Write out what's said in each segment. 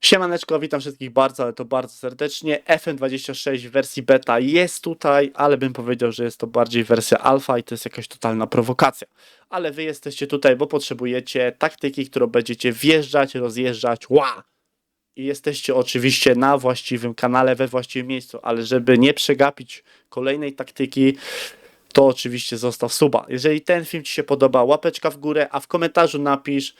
Siemaneczko, witam wszystkich bardzo, ale to bardzo serdecznie. FM26 w wersji beta jest tutaj, ale bym powiedział, że jest to bardziej wersja alfa i to jest jakaś totalna prowokacja. Ale wy jesteście tutaj, bo potrzebujecie taktyki, którą będziecie wjeżdżać, rozjeżdżać, ła! I jesteście oczywiście na właściwym kanale, we właściwym miejscu, ale żeby nie przegapić kolejnej taktyki, to oczywiście zostaw suba. Jeżeli ten film Ci się podoba, łapeczka w górę, a w komentarzu napisz,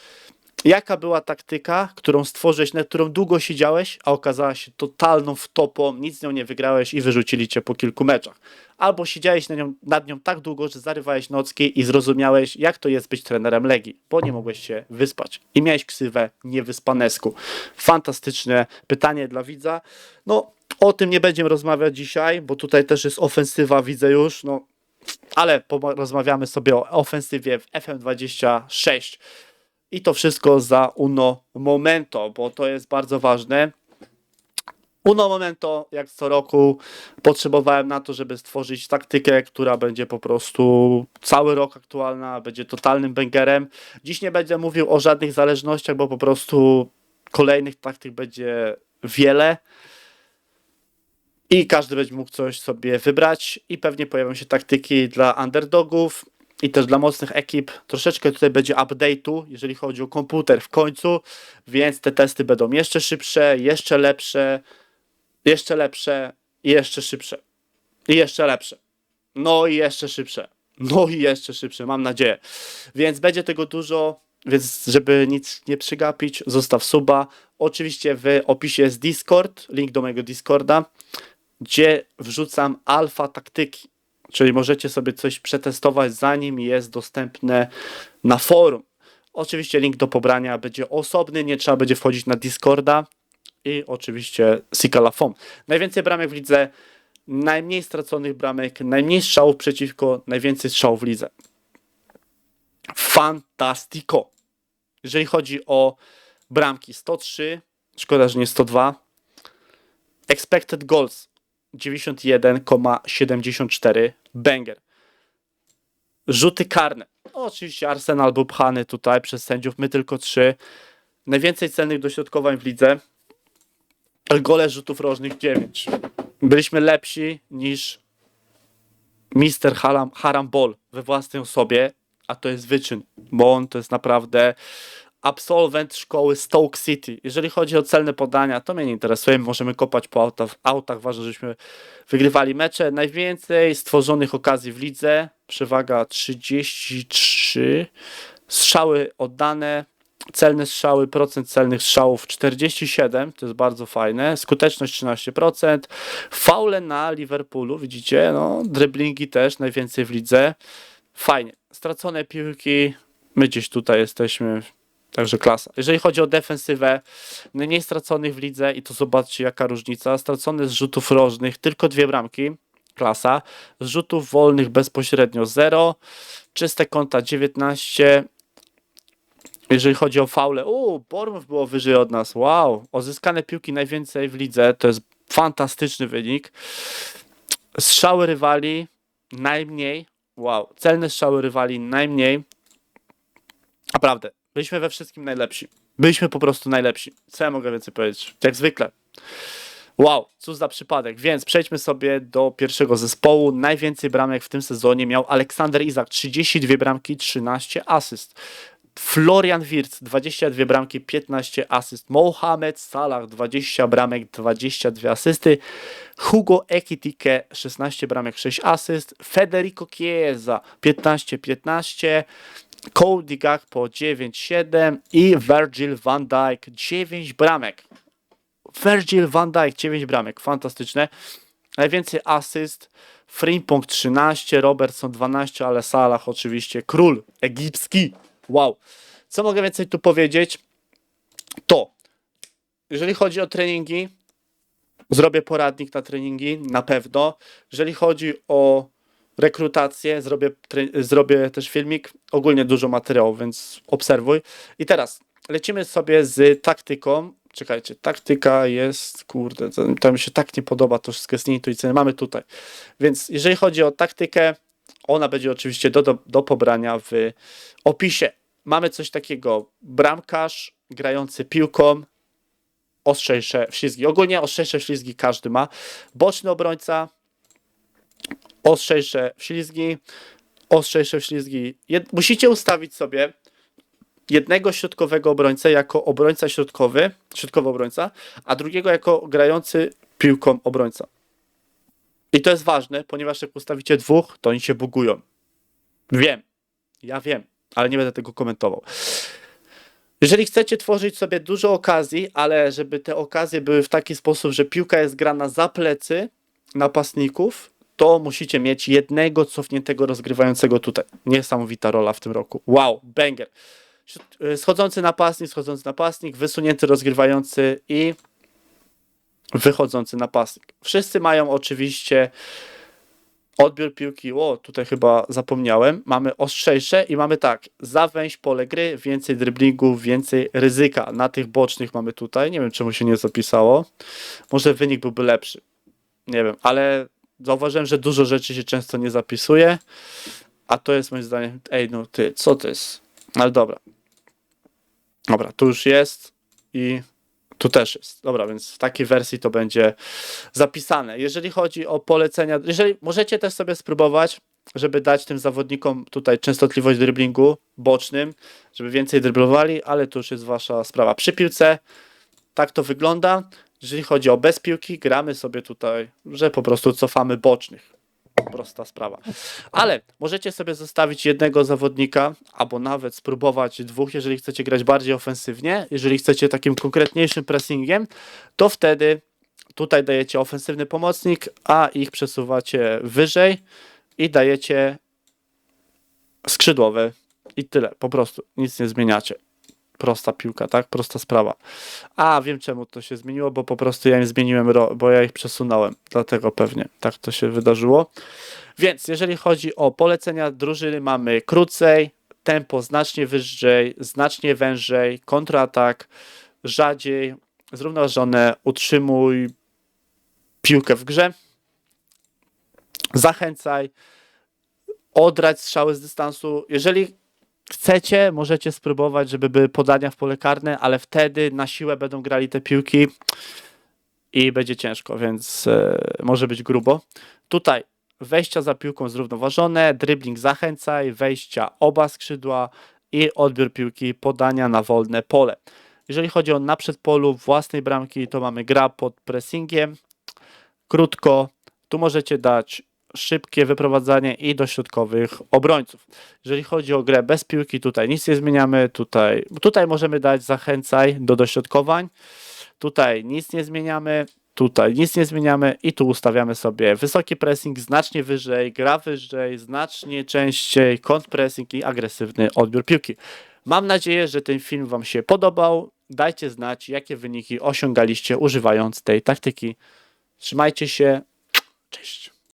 jaka była taktyka, którą stworzyłeś, nad którą długo siedziałeś, a okazała się totalną wtopą, nic z nią nie wygrałeś i wyrzucili cię po kilku meczach. Albo siedziałeś nad nią, nad nią tak długo, że zarywałeś nocki i zrozumiałeś, jak to jest być trenerem Legii, bo nie mogłeś się wyspać. I miałeś ksywę niewyspanesku. Fantastyczne pytanie dla widza. No, o tym nie będziemy rozmawiać dzisiaj, bo tutaj też jest ofensywa, widzę już, no, ale porozmawiamy sobie o ofensywie w FM26. I to wszystko za uno momento, bo to jest bardzo ważne. Uno momento, jak co roku, potrzebowałem na to, żeby stworzyć taktykę, która będzie po prostu cały rok aktualna, będzie totalnym bęgerem. Dziś nie będę mówił o żadnych zależnościach, bo po prostu kolejnych taktyk będzie wiele. I każdy będzie mógł coś sobie wybrać, i pewnie pojawią się taktyki dla underdogów, i też dla mocnych ekip troszeczkę tutaj będzie update'u, jeżeli chodzi o komputer w końcu, więc te testy będą jeszcze szybsze, jeszcze lepsze, jeszcze lepsze i jeszcze szybsze. I jeszcze lepsze. No i jeszcze szybsze. No i jeszcze szybsze, mam nadzieję. Więc będzie tego dużo, więc żeby nic nie przygapić, zostaw suba. Oczywiście w opisie jest Discord, link do mojego Discorda, gdzie wrzucam alfa taktyki Czyli możecie sobie coś przetestować zanim jest dostępne na forum. Oczywiście link do pobrania będzie osobny, nie trzeba będzie wchodzić na Discorda i oczywiście Sikalafon. Najwięcej bramek w lidze, najmniej straconych bramek, najmniej strzałów przeciwko, najwięcej strzałów w lidze. Fantastico. Jeżeli chodzi o bramki 103, szkoda, że nie 102. Expected goals 91,74 banger. Rzuty karne. oczywiście Arsenal był pchany tutaj przez sędziów, my tylko 3. Najwięcej celnych dośrodkowań w lidze. Gole rzutów rożnych 9. Byliśmy lepsi niż Mister Haram, Harambol we własnej osobie, a to jest wyczyn, bo on to jest naprawdę absolwent szkoły Stoke City. Jeżeli chodzi o celne podania, to mnie nie interesuje. Możemy kopać po autach. autach. Ważne, żebyśmy wygrywali mecze. Najwięcej stworzonych okazji w lidze. Przewaga 33. Strzały oddane. Celne strzały, procent celnych strzałów 47, to jest bardzo fajne. Skuteczność 13%. Faule na Liverpoolu, widzicie, no, driblingi też najwięcej w lidze. Fajnie. Stracone piłki, my gdzieś tutaj jesteśmy Także klasa. Jeżeli chodzi o defensywę, najmniej straconych w lidze i to zobaczcie jaka różnica. Stracone z rzutów rożnych tylko dwie bramki. Klasa. Z rzutów wolnych bezpośrednio 0. Czyste konta 19. Jeżeli chodzi o faule, uuu, Bormów było wyżej od nas. Wow. Ozyskane piłki najwięcej w lidze. To jest fantastyczny wynik. Strzały rywali najmniej. Wow. Celne strzały rywali najmniej. Naprawdę. Byliśmy we wszystkim najlepsi. Byliśmy po prostu najlepsi. Co ja mogę więcej powiedzieć? Jak zwykle. Wow, cóż za przypadek. Więc przejdźmy sobie do pierwszego zespołu. Najwięcej bramek w tym sezonie miał Aleksander Izak, 32 bramki, 13 asyst. Florian Wirtz, 22 bramki, 15 asyst. Mohamed Salah, 20 bramek, 22 asysty. Hugo Ekitike, 16 bramek, 6 asyst. Federico Chiesa, 15-15. Cody Gakpo 9-7 i Virgil van Dijk 9 bramek. Virgil van Dijk 9 bramek, fantastyczne. Najwięcej asyst, Frimpong 13, Robertson 12, ale Salah oczywiście król egipski. Wow. Co mogę więcej tu powiedzieć? To, jeżeli chodzi o treningi, zrobię poradnik na treningi, na pewno. Jeżeli chodzi o rekrutację, zrobię, zrobię też filmik, ogólnie dużo materiałów, więc obserwuj. I teraz lecimy sobie z taktyką. Czekajcie, taktyka jest, kurde, to mi się tak nie podoba, to wszystko jest nieintuicyjne. Mamy tutaj. Więc jeżeli chodzi o taktykę, ona będzie oczywiście do, do, do pobrania w opisie. Mamy coś takiego, bramkarz grający piłką, ostrzejsze ślizgi. Ogólnie ostrzejsze ślizgi każdy ma. Boczny obrońca, ostrzejsze ślizgi, ostrzejsze ślizgi. Jed musicie ustawić sobie jednego środkowego obrońcę jako obrońca środkowy, środkowy obrońca, a drugiego jako grający piłką obrońca. I to jest ważne, ponieważ jak ustawicie dwóch, to oni się bugują. Wiem, ja wiem, ale nie będę tego komentował. Jeżeli chcecie tworzyć sobie dużo okazji, ale żeby te okazje były w taki sposób, że piłka jest grana za plecy napastników, to musicie mieć jednego cofniętego rozgrywającego tutaj. Niesamowita rola w tym roku. Wow, banger. Y, Schodzący napastnik, schodzący napastnik, wysunięty rozgrywający i wychodzący napastnik. Wszyscy mają oczywiście odbiór piłki. O, tutaj chyba zapomniałem. Mamy ostrzejsze i mamy tak, zawęź pole gry, więcej driblingów, więcej ryzyka. Na tych bocznych mamy tutaj. Nie wiem, czemu się nie zapisało. Może wynik byłby lepszy. Nie wiem, ale zauważyłem, że dużo rzeczy się często nie zapisuje. A to jest moim zdaniem. Ej, no ty, co to jest? Ale dobra. Dobra, tu już jest i tu też jest. Dobra, więc w takiej wersji to będzie zapisane. Jeżeli chodzi o polecenia, jeżeli możecie też sobie spróbować, żeby dać tym zawodnikom tutaj częstotliwość driblingu bocznym, żeby więcej driblowali, ale to już jest wasza sprawa. Przy piłce tak to wygląda. Jeżeli chodzi o bez piłki, gramy sobie tutaj, że po prostu cofamy bocznych. Prosta sprawa. Ale możecie sobie zostawić jednego zawodnika, albo nawet spróbować dwóch, jeżeli chcecie grać bardziej ofensywnie. Jeżeli chcecie takim konkretniejszym pressingiem, to wtedy tutaj dajecie ofensywny pomocnik, a ich przesuwacie wyżej i dajecie skrzydłowe. I tyle, po prostu. Nic nie zmieniacie. Prosta piłka, tak? Prosta sprawa. A, wiem czemu to się zmieniło, bo po prostu ja im zmieniłem, bo ja ich przesunąłem. Dlatego pewnie tak to się wydarzyło. Więc jeżeli chodzi o polecenia drużyny, mamy krócej, tempo znacznie wyżej, znacznie wężej, kontratak, rzadziej, zrównoważone, utrzymuj piłkę w grze, zachęcaj, odrać strzały z dystansu. Jeżeli chcecie, możecie spróbować, żeby były podania w pole karne, ale wtedy na siłę będą grali te piłki i będzie ciężko, więc e, może być grubo. Tutaj wejścia za piłką zrównoważone, dribbling zachęcaj, wejścia oba skrzydła i odbiór piłki, podania na wolne pole. Jeżeli chodzi o na przedpolu własnej bramki, to mamy gra pod pressingiem, krótko. Tu możecie dać szybkie wyprowadzanie i do środkowych obrońców. Jeżeli chodzi o grę bez piłki, tutaj nic nie zmieniamy. Tutaj, tutaj możemy dać zachęcaj do dośrodkowań. Tutaj nic nie zmieniamy. Tutaj nic nie zmieniamy i tu ustawiamy sobie wysoki pressing znacznie wyżej, gra wyżej, znacznie częściej, kontrpressing i agresywny odbiór piłki. Mam nadzieję, że ten film Wam się podobał. Dajcie znać, jakie wyniki osiągaliście używając tej taktyki. Trzymajcie się. Cześć.